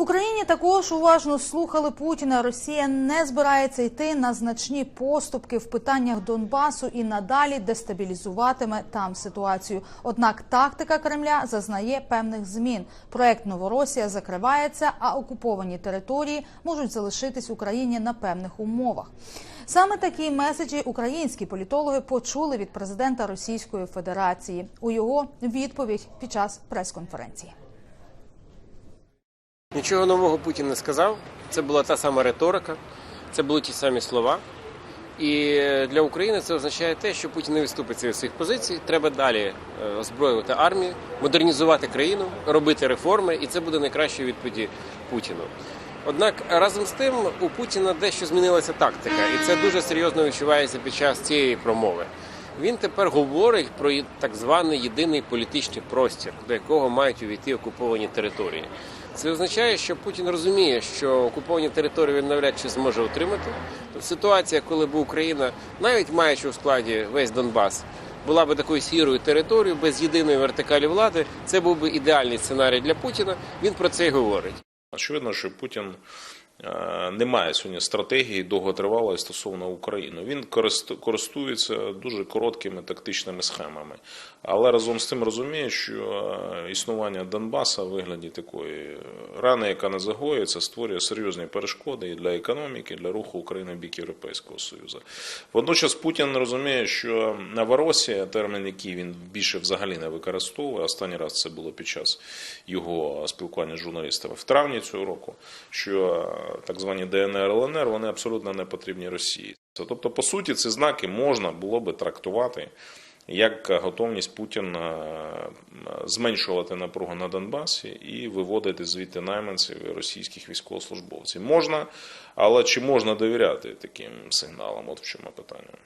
В Україні також уважно слухали Путіна. Росія не збирається йти на значні поступки в питаннях Донбасу і надалі дестабілізуватиме там ситуацію. Однак тактика Кремля зазнає певних змін. Проект Новоросія закривається, а окуповані території можуть залишитись Україні на певних умовах. Саме такі меседжі українські політологи почули від президента Російської Федерації у його відповідь під час прес-конференції. Нічого нового Путін не сказав. Це була та сама риторика, це були ті самі слова. І для України це означає те, що Путін не відступиться від своїх позицій. Треба далі е, озброювати армію, модернізувати країну, робити реформи, і це буде найкращою відповіді Путіну. Однак разом з тим у Путіна дещо змінилася тактика, і це дуже серйозно відчувається під час цієї промови. Він тепер говорить про так званий єдиний політичний простір, до якого мають увійти окуповані території. Це означає, що Путін розуміє, що окуповані території він навряд чи зможе утримати. Ситуація, коли б Україна, навіть маючи у складі весь Донбас, була б такою сірою територією без єдиної вертикалі влади, це був би ідеальний сценарій для Путіна. Він про це й говорить. Очевидно, що Путін е, не має сьогодні стратегії довготривалої стосовно України. Він корист- користується дуже короткими тактичними схемами, але разом з тим розуміє, що е, існування Донбаса в вигляді такої рани, яка не загоїться, створює серйозні перешкоди і для економіки, і для руху України в бік Європейського Союзу. Водночас Путін розуміє, що Новоросія, термін, який він більше взагалі не використовує. Останній раз це було під час його спілкування з журналістами в травні цього року. Що е, так звані ДНР ЛНР вони абсолютно не потрібні Росії. Тобто, по суті, ці знаки можна було би трактувати. Як готовність Путіна зменшувати напругу на Донбасі і виводити звідти найманців і російських військовослужбовців можна, але чи можна довіряти таким сигналам? От в чому питання.